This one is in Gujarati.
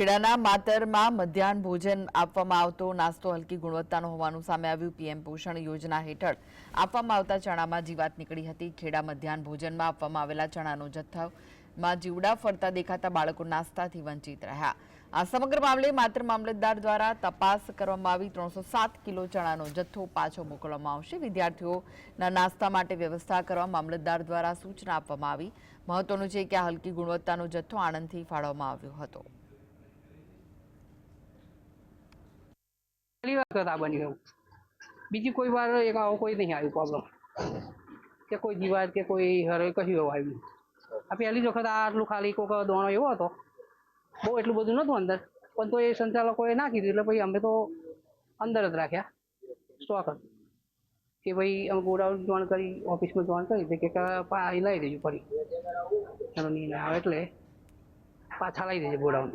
ખેડાના માતરમાં મધ્યાહન ભોજન આપવામાં આવતો નાસ્તો હલકી ગુણવત્તાનો હોવાનું સામે આવ્યું પીએમ પોષણ યોજના હેઠળ. આપવામાં આવતા ચણામાં જીવાત નીકળી હતી. ખેડા મધ્યાહન ભોજનમાં આપવામાં આવેલા ચણાનો જથ્થામાં જીવડા ફરતા દેખાતા બાળકો નાસ્તાથી વંચિત રહ્યા. આ સમગ્ર મામલે માત્ર મામલતદાર દ્વારા તપાસ કરવામાં આવી. ત્રણસો સાત કિલો ચણાનો જથ્થો પાછો મોકલવામાં આવશે. વિદ્યાર્થીઓના નાસ્તા માટે વ્યવસ્થા કરવા મામલતદાર દ્વારા સૂચના આપવામાં આવી. મહત્વનું છે કે આ હલકી ગુણવત્તાનો જથ્થો આણંદથી ફાળવવામાં આવ્યો હતો. પહેલી વખત આ બન્યું એવું બીજી કોઈ વાર એક આવો કોઈ નહીં આવ્યું પ્રોબ્લેમ કે કોઈ જીવાત કે કોઈ હરે કશું એવું આવ્યું. આ પહેલી વખત આ આટલું ખાલી કોઈક દોણો એવો હતો. બહુ એટલું બધું નહોતું અંદર. પણ તો એ સંચાલકોએ નાખી કીધું. એટલે પછી અમે તો અંદર જ રાખ્યા. સ્ટોક જ કે ભાઈ, અમે ગોડાઉન જોઈન કરી, ઓફિસમાં જોઈન કરી કે લાવી દેજો ફરી. ચાલો, નહીં આવે એટલે પાછા લાવી દેજો ગોડાઉન.